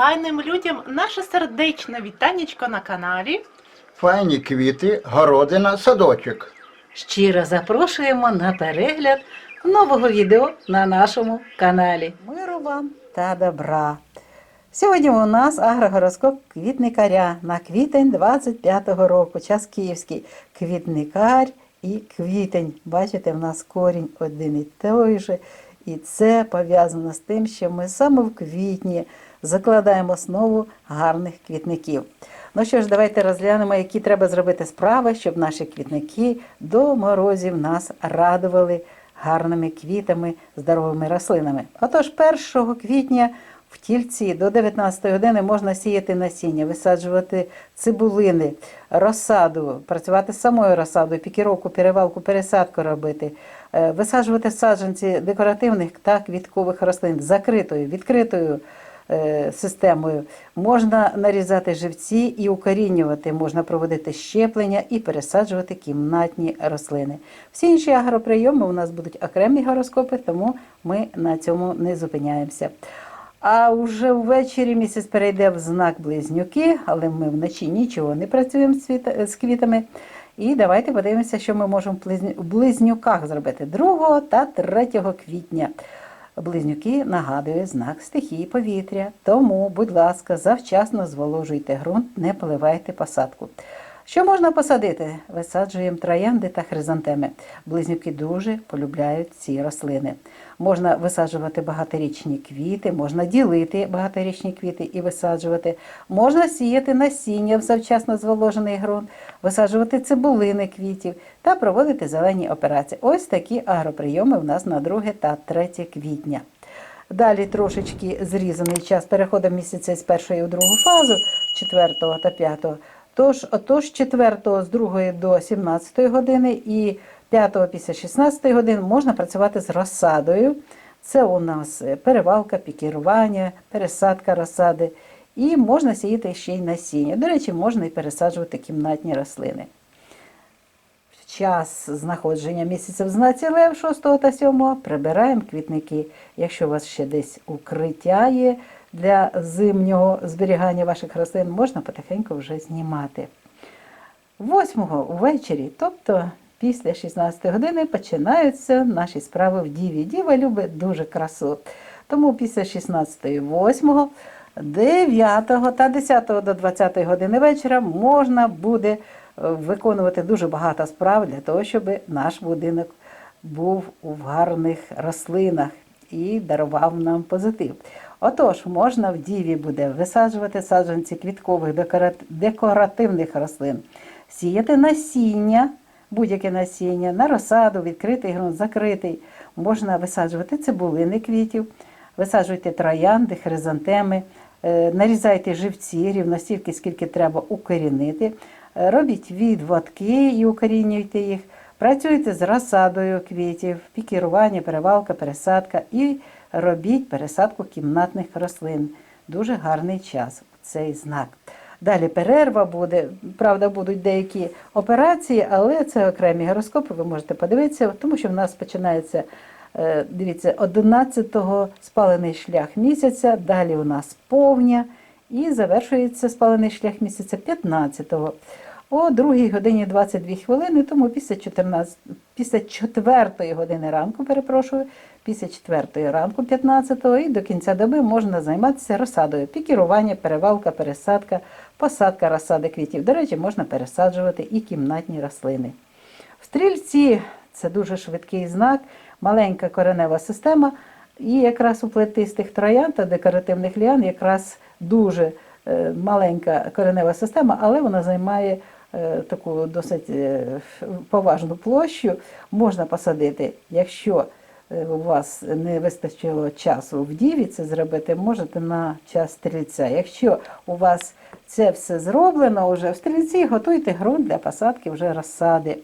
файним людям наше сердечне вітанечко на каналі. Файні квіти, городина, садочок. Щиро запрошуємо на перегляд нового відео на нашому каналі. Миру вам та добра. Сьогодні у нас агрогороскоп квітникаря на квітень 25-го року. Час київський. Квітникар і квітень. Бачите, в нас корінь один і той же. І це пов'язано з тим, що ми саме в квітні закладаємо основу гарних квітників. Ну що ж, давайте розглянемо, які треба зробити справи, щоб наші квітники до морозів нас радували гарними квітами, здоровими рослинами. Отож, 1 квітня в тільці до 19 години можна сіяти насіння, висаджувати цибулини, розсаду, працювати з самою розсадою, пікіровку, перевалку, пересадку робити, висаджувати саджанці декоративних та квіткових рослин закритою, відкритою е, системою. Можна нарізати живці і укорінювати, можна проводити щеплення і пересаджувати кімнатні рослини. Всі інші агроприйоми у нас будуть окремі гороскопи, тому ми на цьому не зупиняємося. А вже ввечері місяць перейде в знак близнюки, але ми вночі нічого не працюємо з квітами. І давайте подивимося, що ми можемо в близнюках зробити 2 та 3 квітня. Близнюки нагадує знак стихії повітря. Тому, будь ласка, завчасно зволожуйте ґрунт, не поливайте посадку. Що можна посадити? Висаджуємо троянди та хризантеми. Близнюки дуже полюбляють ці рослини. Можна висаджувати багаторічні квіти, можна ділити багаторічні квіти і висаджувати. Можна сіяти насіння в завчасно зволожений ґрунт, висаджувати цибулини квітів та проводити зелені операції. Ось такі агроприйоми в нас на 2 та 3 квітня. Далі трошечки зрізаний час переходу місяця з першої у другу фазу, 4 та 5. Тож, отож 4 з 2 до 17 години і 5 після 16 години можна працювати з розсадою. Це у нас е, перевалка, пікірування, пересадка розсади. І можна сіяти ще й насіння. До речі, можна і пересаджувати кімнатні рослини. В час знаходження місяця в знаці Лев 6 та 7 прибираємо квітники. Якщо у вас ще десь укриття є для зимнього зберігання ваших рослин, можна потихеньку вже знімати. 8 увечері, тобто після 16 години, починаються наші справи в Діві. Діва любить дуже красу. Тому після 16, 8, 9 та 10 до 20 години вечора можна буде е, виконувати дуже багато справ для того, щоб наш будинок був у гарних рослинах і дарував нам позитив. Отож, можна в діві буде висаджувати саджанці квіткових декоративних рослин, сіяти насіння, будь-яке насіння, на розсаду, відкритий ґрунт, закритий. Можна висаджувати цибулини квітів, висаджуйте троянди, хризантеми, е, нарізайте живці рівно стільки, скільки треба укорінити. Е, Робіть відводки і укорінюйте їх. Працюйте з розсадою квітів, пікірування, перевалка, пересадка і робіть пересадку кімнатних рослин. Дуже гарний час цей знак. Далі перерва буде. Правда, будуть деякі операції, але це окремі гороскопи, ви можете подивитися, тому що в нас починається, е, дивіться, 11-го спалений шлях місяця, далі у нас повня і завершується спалений шлях місяця 15-го. О 2 годині 22 хвилини, тому після 14, після 4 години ранку, перепрошую, після 4 ранку 15 і до кінця доби можна займатися розсадою. Пікірування, перевалка, пересадка, посадка розсади квітів. До речі, можна пересаджувати і кімнатні рослини. В стрільці це дуже швидкий знак, маленька коренева система. І якраз у плетистих троян та декоративних ліан якраз дуже е, маленька коренева система, але вона займає таку досить е, поважну площу. Можна посадити, якщо е, у вас не вистачило часу в діві це зробити, можете на час стрільця. Якщо у вас це все зроблено вже в стрільці, готуйте ґрунт для посадки вже розсади.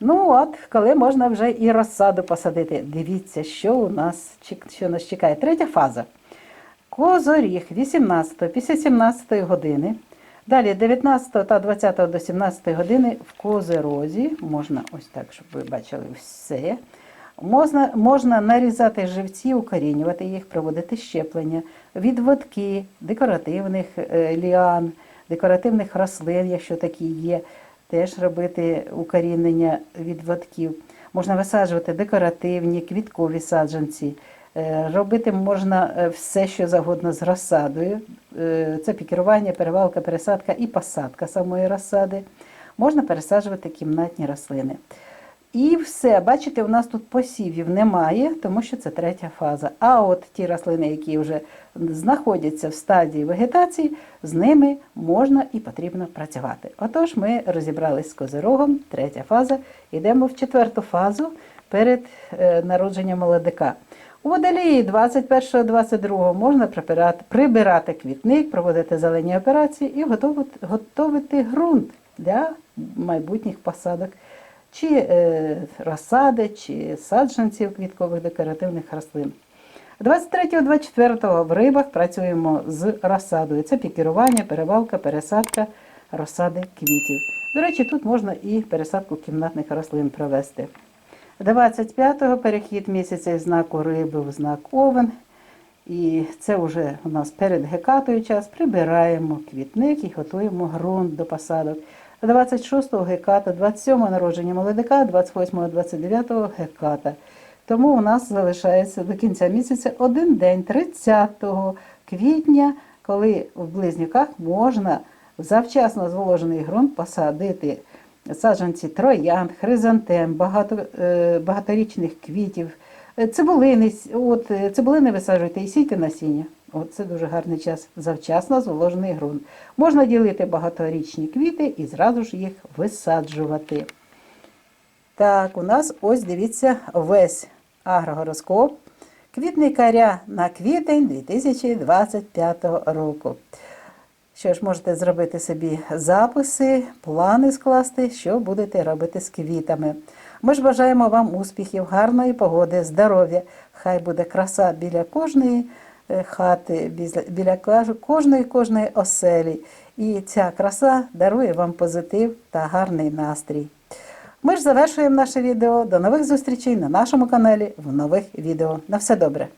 Ну от, коли можна вже і розсаду посадити. Дивіться, що у нас що нас чекає. Третя фаза. Козоріг 18 після 17 години. Далі 19 та 20 до 17 години в козерозі. Можна ось так, щоб ви бачили все. Можна, можна нарізати живці, укорінювати їх, проводити щеплення, відводки декоративних е, ліан, декоративних рослин, якщо такі є, теж робити укорінення відводків. Можна висаджувати декоративні, квіткові саджанці. Е, Робити можна е, все, що завгодно з розсадою. Е, Це пікірування, перевалка, пересадка і посадка самої розсади. Можна пересаджувати кімнатні рослини. І все, бачите, у нас тут посівів немає, тому що це третя фаза. А от ті рослини, які вже знаходяться в стадії вегетації, з ними можна і потрібно працювати. Отож, ми розібрались з козирогом, третя фаза. Йдемо в четверту фазу перед народженням молодика. У водолії 21-22 можна прибирати, квітник, проводити зелені операції і готувати, готувати ґрунт для майбутніх посадок, чи е, розсади, чи саджанців квіткових декоративних рослин. 23-24 в рибах працюємо з розсадою. Це пікірування, перевалка, пересадка розсади квітів. До речі, тут можна і пересадку кімнатних рослин провести. 25-го перехід місяця із знаку риби в знак овен. І це вже у нас перед гекатою час. Прибираємо квітник і готуємо ґрунт до посадок. 26-го геката, 27-го народження молодика, 28-го, 29-го геката. Тому у нас залишається до кінця місяця один день, 30 квітня, коли в близнюках можна завчасно зволожений ґрунт посадити саджанці троянд, хризантем, багато, е, багаторічних квітів, е, цибулини. От, е, цибулини висаджуйте і сійте насіння. От це дуже гарний час. Завчасно зволожений ґрунт. Можна ділити багаторічні квіти і зразу ж їх висаджувати. Так, у нас ось дивіться весь агрогороскоп. Квітникаря на квітень 2025 року. Що ж, можете зробити собі записи, плани скласти, що будете робити з квітами. Ми ж бажаємо вам успіхів, гарної погоди, здоров'я. Хай буде краса біля кожної е, хати, біля- кожної кожної оселі. І ця краса дарує вам позитив та гарний настрій. Ми ж завершуємо наше відео. До нових зустрічей на нашому каналі в нових відео. На все добре!